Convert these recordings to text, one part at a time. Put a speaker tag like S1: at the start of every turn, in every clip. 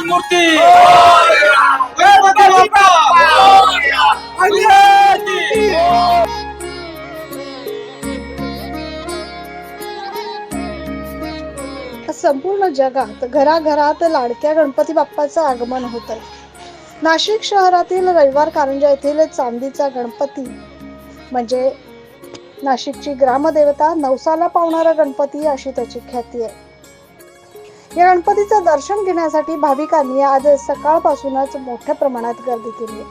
S1: की गणपती
S2: संपूर्ण जगात घराघरात लाडक्या गणपती बाप्पाचं आगमन होत आहे नाशिक शहरातील रविवार कारंजा येथील चांदीचा गणपती म्हणजे नाशिकची ग्रामदेवता नवसाला पावणारा गणपती अशी त्याची ख्याती आहे. या गणपतीचं दर्शन घेण्यासाठी भाविकांनी आज सकाळपासूनच मोठ्या प्रमाणात गर्दी केली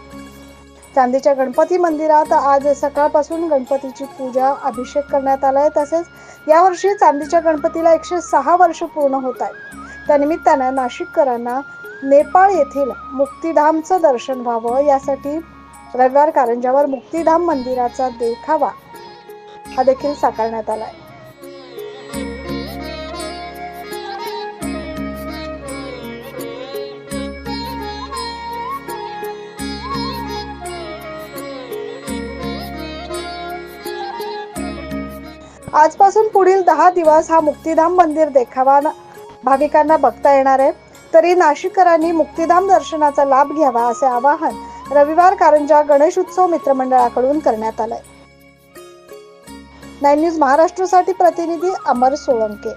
S2: चांदीच्या गणपती मंदिरात आज सकाळपासून गणपतीची पूजा अभिषेक करण्यात आलाय तसेच यावर्षी चांदीच्या गणपतीला एकशे सहा वर्ष पूर्ण होत आहे त्यानिमित्तानं नाशिककरांना नेपाळ येथील मुक्तिधामचं दर्शन व्हावं यासाठी रविवार कारंजावर मुक्तिधाम मंदिराचा देखावा हा देखील साकारण्यात आलाय आजपासून पुढील दहा दिवस हा मुक्तिधाम मंदिर देखावा भाविकांना बघता येणार आहे. तरी नाशिककरांनी मुक्तिधाम दर्शनाचा लाभ घ्यावा असे आवाहन रविवार कारंजा गणेश उत्सव मित्रमंडळाकडून करण्यात आलंय. नाईन न्यूज महाराष्ट्रासाठी प्रतिनिधी अमर सोळंके.